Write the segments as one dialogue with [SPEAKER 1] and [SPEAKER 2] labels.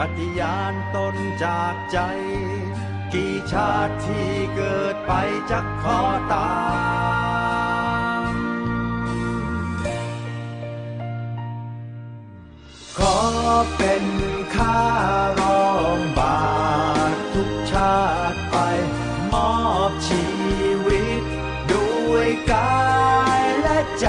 [SPEAKER 1] ปฏิญาณตนจากใจ กี่ชาติที่เกิดไปจะขอตามขอเป็นข้ารองบาททุกชาติไป มอบชีวิต ด้วยกายและใจ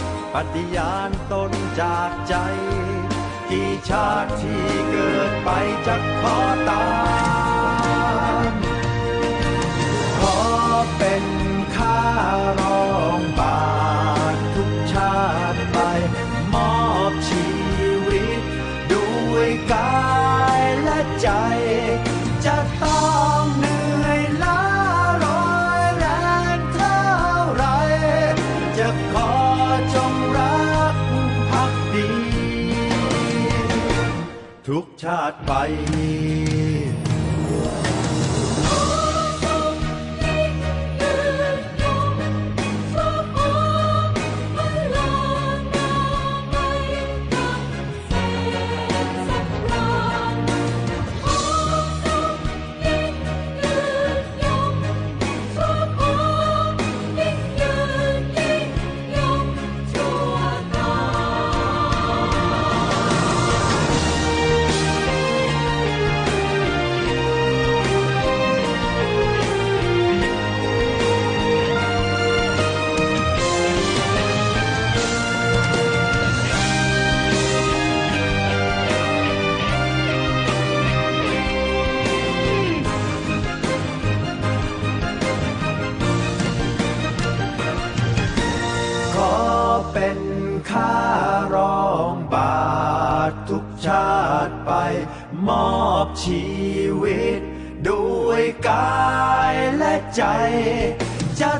[SPEAKER 1] ปฏิญาณตนจากใจกี่ชาติที่เกิดไปจะขอตามขอเป็นข้ารองบาททุกชาติไป มอบชีวิต ด้วยกายและใจ จะต้องเหนื่อยล้าร้อยแรงเท่าไร จะขอจง ทุกชาติไป เป็นข้ารองบาททุกชาติไป มอบชีวิต ด้วยกายและใจจะ